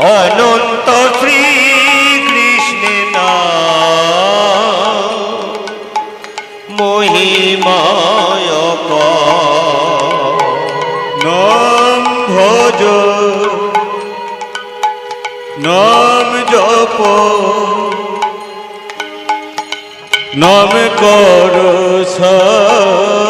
অনন্ত শ্রী কৃষ্ণ মহিমায় নাম ভজ নাম জপ। নাম কর অনন্ত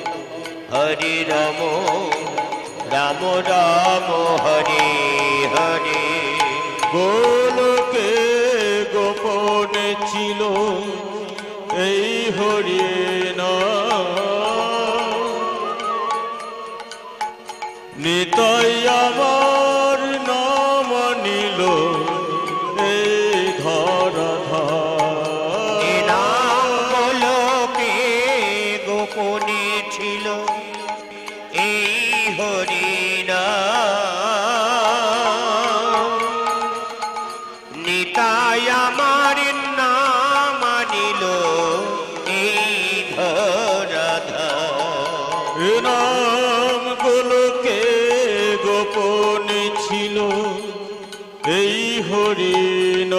হরে রাম রাম রাম হরি হরি। গোলকে গোপনে ছিল এই হরি নিতাই আমার এ নাম গোলকে গোপনে ছিল। এই হরিণ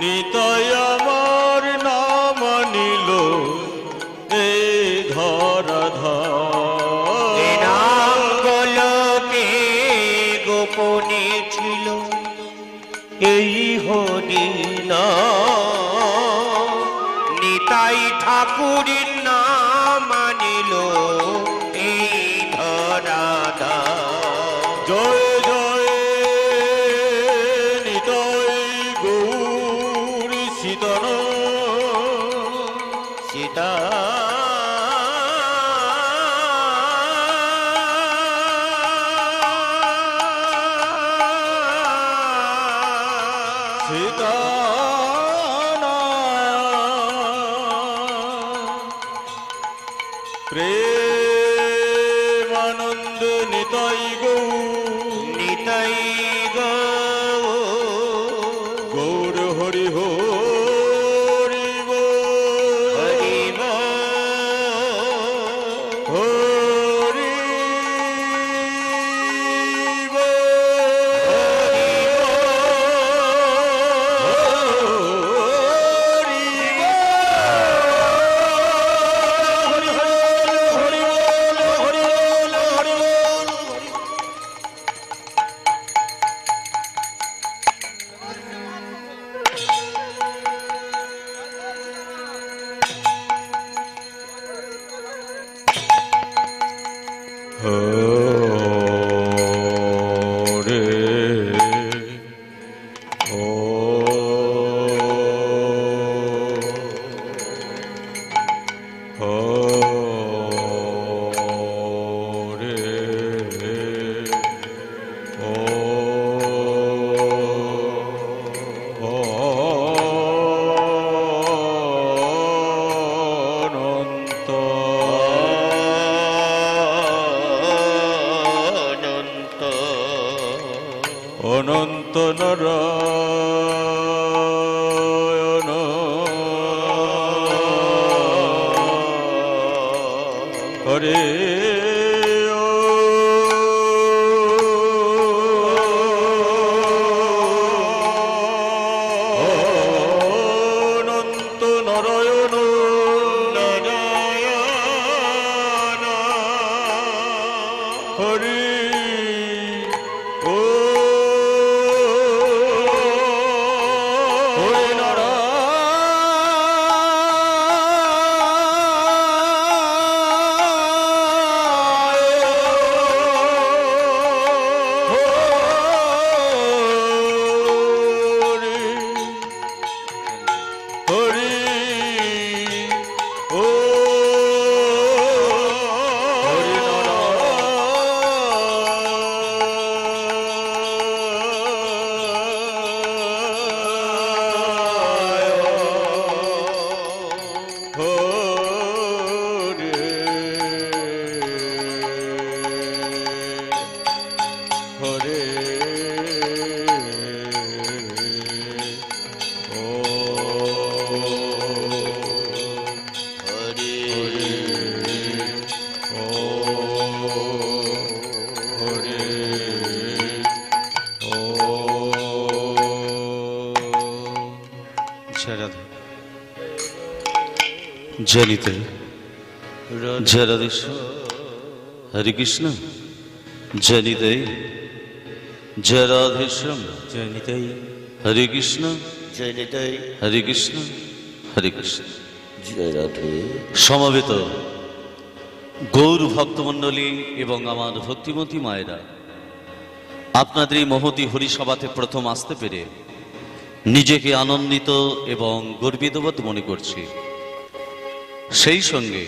নিতাই আমার নাম নিল এ গোলকে গোপনে ছিল। এই হরিণা নিতাই ঠাকুরের নাম নিল এই ধরাধা জয় গৌর সীতা। Oh. নর জয় রাধেশ্বর হরে কৃষ্ণ। জয় নিতাই জয় রাধেশ্বর জয় নিতাই হরে কৃষ্ণ। জয় নিতাই হরে কৃষ্ণ। হরে কৃষ্ণ। জয় রাধে। সমবেত। গৌর ভক্তমণ্ডলী এবং আমার ভক্তিমতী মায়েরা আপনাদের এই মহতি হরিসভাতে প্রথম আসতে পেরে নিজেকে আনন্দিত এবং গর্বিত বোধ মনে করছি। সেই সঙ্গে